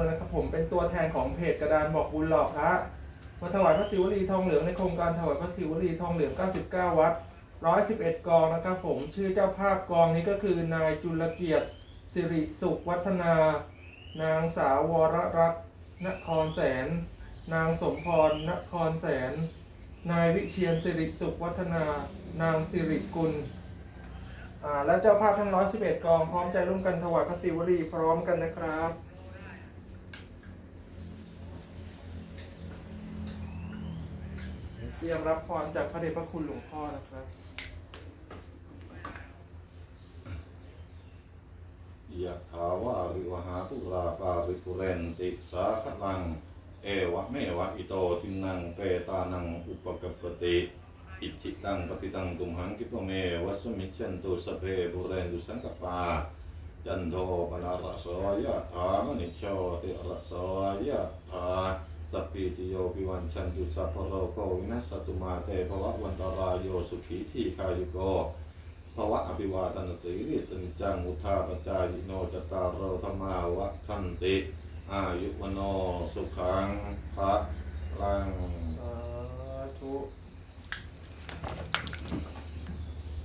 มืองนะครับผมเป็นตัวแทนของเพจกระดานบอกบุญหลอกพระมาถวายพระศิวลีทองเหลืองในโครงการถวายพระศิวลีทองเหลือง 99 วัด 111 กองนะครับผมชื่อเจ้าภาพกองนี้ก็คือนายจุลเกียรติสิริสุขวัฒนา นางสาววรรัตน์นครแสน นางสมพรนครแสน นายวิเชียนสิริสุขวัฒนา นางสิริกุลและเจ้าภาพทั้ง 111 กอง พร้อมใจร่วมกันถวายพระศิวลีพร้อมกันนะครับ เตรียมรับพรจากพระเดชพระคุณหลวงพ่อนะครับยะถาวาริวหาปุราปาริปุเรนติสาคลัง เอวะเมวะอิโตทินังเปตานังอุปกปปติ อิจิตังปฏิตังตุมหังกิปเมวัสมิจฉันตุสเพปุเรนตุสังกปาจันโทปนาระโสยะถามณิโชติระโสยะถา สัพพิติโยปิวันชันตุสัพพโรโควินัสตุมาเตภวะวันตรายโยสุขีทีคายุโกภวะอภิวาตนสีริสนิจังอุทาปจายโนจตารโรธรรมาวะทันติ อายุวโนสุขังพระลังสาธุ